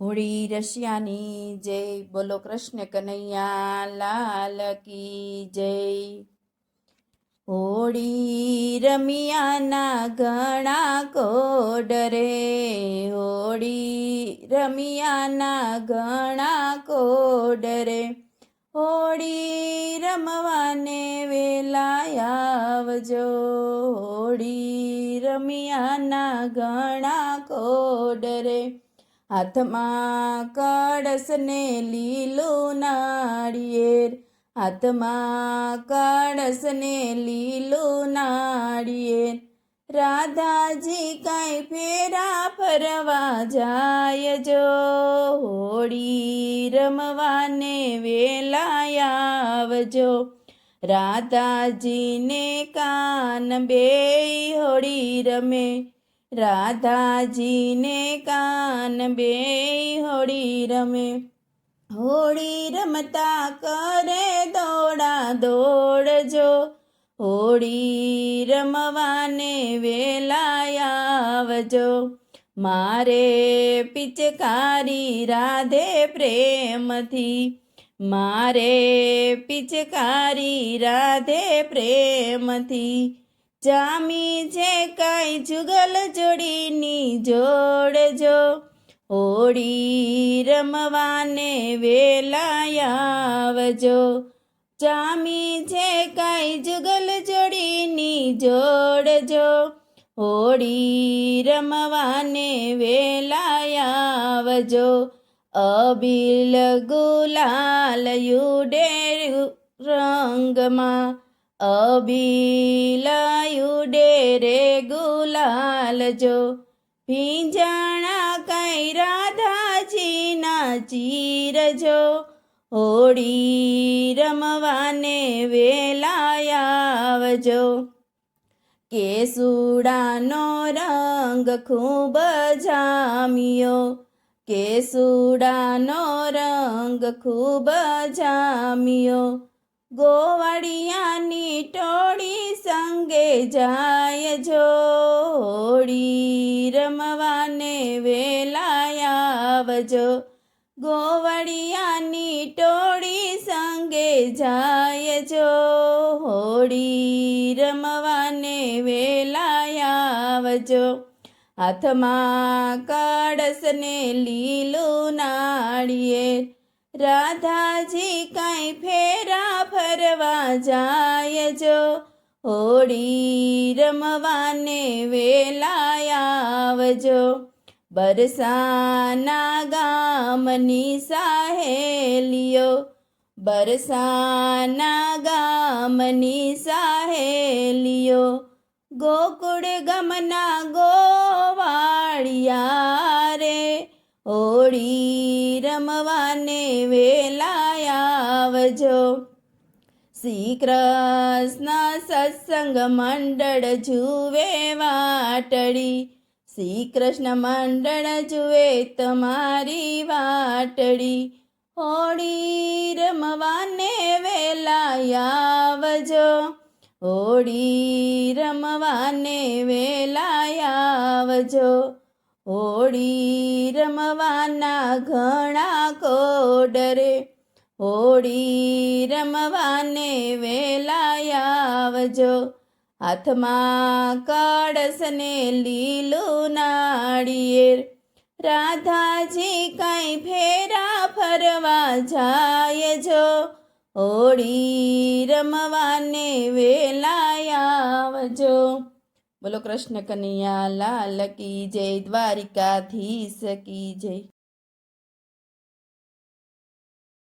હોળી રશિયાની જય. બોલો કૃષ્ણ કનૈયા, લાલ કી જય. હોળી રમિયાના ઘણા કોડરે હોળી રમિયાના ઘણા કોડરે હોળી રમવાને વેલા આવજો. હોળી રમિયાના ઘણા કોડરે હાથમાં કળશને લીલું નાળિયેર. હાથમાં કળશને લીલો નાળિયેર. રાધાજી કાંઈ ફેરા ફરવા જાય જો. હોળી રમવાને વેલા આવજો. રાધાજીને કાન બે હોળી રમે. રાધાજીને કાન બે હોળી રમે. હોળી રમતા કરે દોડા દોડજો. હોળી રમવાને વેલા આવજો. મારે પિચકારી રાધે પ્રેમથી. મારે પિચકારી રાધે પ્રેમથી. જામી જે કાંઈ જુગલ જોડીની જોડજો હોળી રમવાને વેલા આવજો. જામી જે કાંઈ જુગલ જોડીની જોડજો હોળી રમવાને વેલા આવજો. અબિલ ગુલાલ યુડે રંગમાં અબિલાયુડે રે ગુલાલ જો ભીંજાણા કઈ રાધાજીના ચીરજો, હોળી રમવાને વેલાયાવજો કેસુડાનો રંગ ખૂબ જામ્યો, કેસુડાનો રંગ ખૂબ જામ્યો ગોવાળિયાની ટોળી સંગે જાય જો હોળી રમવાને વેલાયાવજો ગોવાળિયાની ટોળી સંગે જાય જો હોળી રમવાને વેલાયાવજો હાથમાં કળશને લીલું નાળીએ રાધાજી કાંઈ ફરવા જાય જો. હોળી રમવાને વેલા આવજો. બરસાના ગામની સાહેલીઓ. બરસાના ગામની સાહેલીઓ. ગોકુળ ગમના ગોવાળિયા રે. હોળી રમવાને વેલા આવજો. શ્રી કૃષ્ણ સત્સંગ મંડળ જુએ વાટડી. શ્રી કૃષ્ણ મંડળ જુએ તમારી વાટડી. હોળી રમવાને વેલા આવજો. હોળી રમવાને વેલા આવજો. હોળી રમવાના ઘણા કોડરે હોળી રમવાને વેલા આવજો. હાથમાં કળશને લીલું નાળિયેર. રાધાજી કાંઈ ફેરા ફરવા જાય જો હોળી રમવાને વેલા આવજો. બોલો કૃષ્ણ કનૈયા, લાલ કી જય, દ્વારિકાધીશ કી જય.